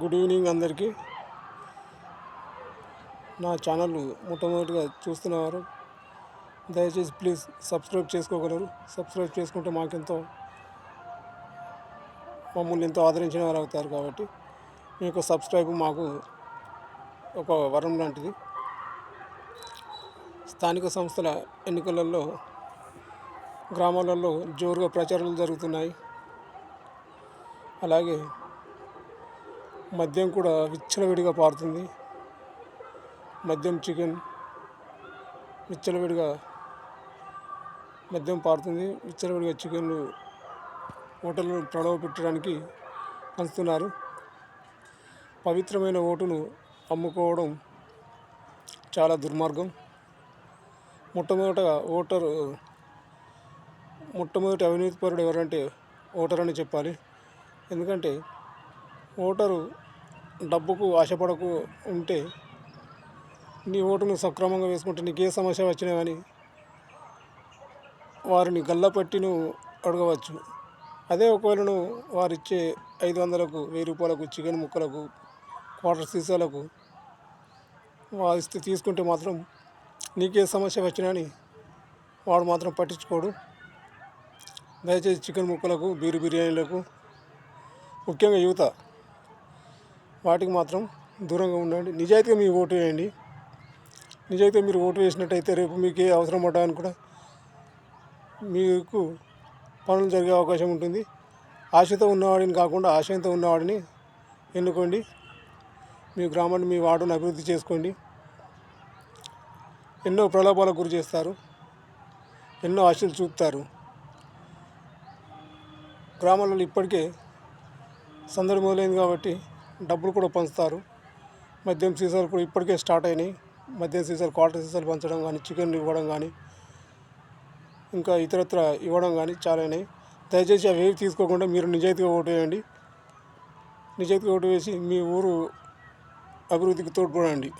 Good evening అందరికీ. నా channel మొట్టమొదటిగా చూస్తున్నవారు దయచేసి ప్లీజ్ సబ్స్క్రైబ్ చేసుకోగలరు. సబ్స్క్రైబ్ చేసుకుంటే మాకెంతో మమ్మల్ని ఎంతో ఆదరించిన వారు అవుతారు కాబట్టి మీ యొక్క సబ్స్క్రైబ్ మాకు ఒక వరం లాంటిది. స్థానిక సంస్థల ఎన్నికలలో గ్రామాలలో జోరుగా ప్రచారాలు జరుగుతున్నాయి. అలాగే మద్యం కూడా విచ్చలవిడిగా పారుతుంది. మద్యం చికెన్ విచ్చలవిడిగా మద్యం పారుతుంది. విచ్చలవిడిగా చికెన్లు ఓటర్లను ప్రలోభ పెట్టడానికి పంచుతున్నారు పవిత్రమైన ఓటును అమ్ముకోవడం చాలా దుర్మార్గం. మొట్టమొదట ఓటరు మొట్టమొదటి అవినీతిపరుడు ఎవరంటే ఓటర్ అని చెప్పాలి. ఎందుకంటే ఓటరు డబ్బుకు ఆశపడకు ఉంటే నీ ఓటును సక్రమంగా వేసుకుంటే నీకు ఏ సమస్య వచ్చినా కానీ వారిని గల్లపట్టిను నువ్వు అడగవచ్చు. అదే ఒకవేళ నువ్వు వారిచ్చే ఐదు వందలకు వెయ్యి రూపాయలకు చికెన్ ముక్కలకు క్వార్టర్ సీసాలకు వారిస్తే తీసుకుంటే మాత్రం నీకే సమస్య వచ్చినా అని వాడు మాత్రం పట్టించుకోడు. దయచేసి చికెన్ ముక్కలకు బీరు బిర్యానీలకు ముఖ్యంగా యువత వాటికి మాత్రం దూరంగా ఉండండి. నిజాయితీగా మీరు ఓటు వేయండి. నిజాయితీగా మీరు ఓటు వేసినట్టయితే రేపు మీకు ఏ అవసరం పడ్డానికి కూడా మీకు పనులు జరిగే అవకాశం ఉంటుంది. ఆశతో ఉన్నవాడిని కాకుండా ఆశయంతో ఉన్నవాడిని ఎన్నుకోండి. మీ గ్రామాన్ని మీ వార్డును అభివృద్ధి చేసుకోండి. ఎన్నో ప్రలోభాలకు గురి చేస్తారు. ఎన్నో ఆశలు చూపుతారు. గ్రామాలలో ఇప్పటికే సందడి మొదలైంది కాబట్టి డబ్బులు కూడా పంచుతారు. మద్యం సీసాలు కూడా ఇప్పటికే స్టార్ట్ అయినాయి. మద్యం సీసాలు క్వార్టర్ సీసాలు పంచడం కానీ చికెన్ ఇవ్వడం కానీ ఇంకా ఇతరత్ర ఇవ్వడం కానీ చాలా అయినాయి. దయచేసి అవి ఏవి తీసుకోకుండా మీరు నిజాయితీగా ఓటు వేయండి. నిజాయితీగా ఓటు వేసి మీ ఊరు అభివృద్ధికి తోడ్పడండి.